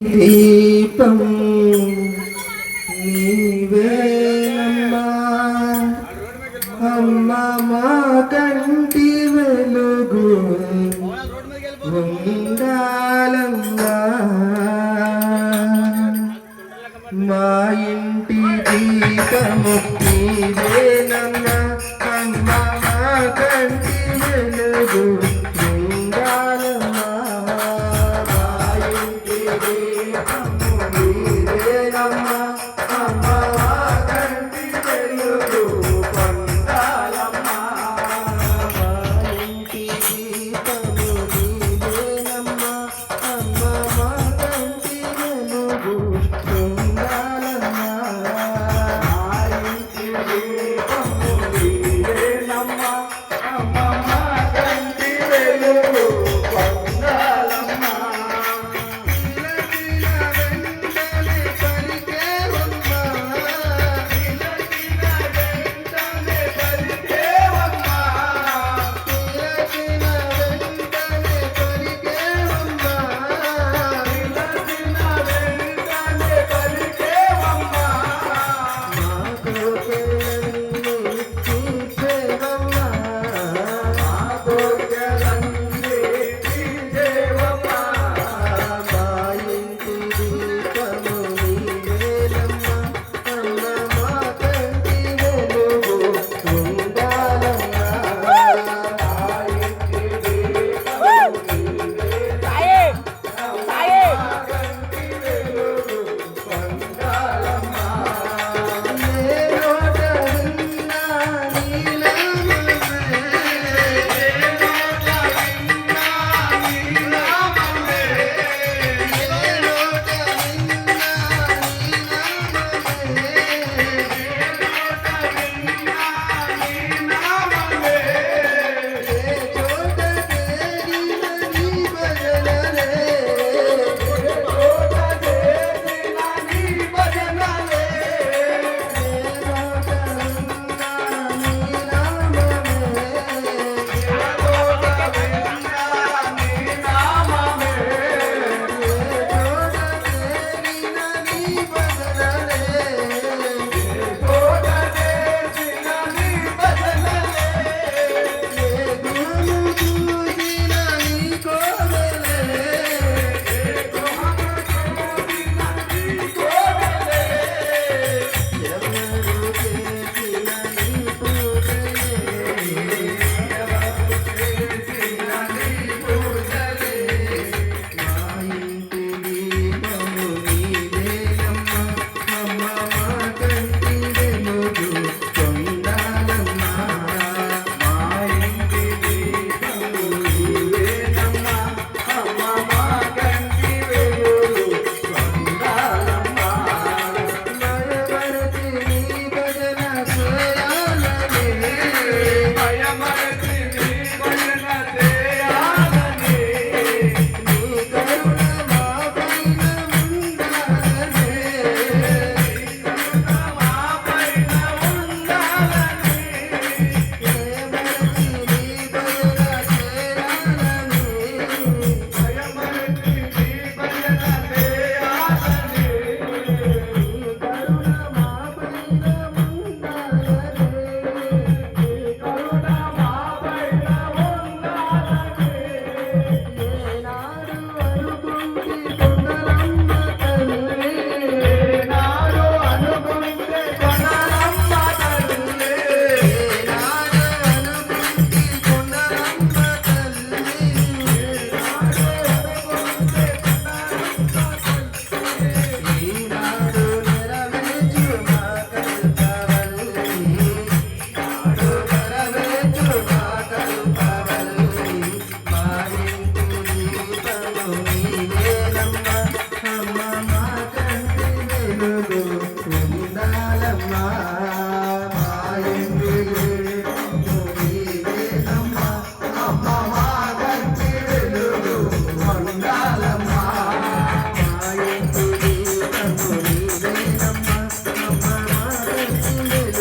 దీపం నీవేనమ్మా అమ్మ మా కంటి వెలుగు ఉండాలమ్మా. మా ఇంటి దీపము నీవేనమ్మా. Hare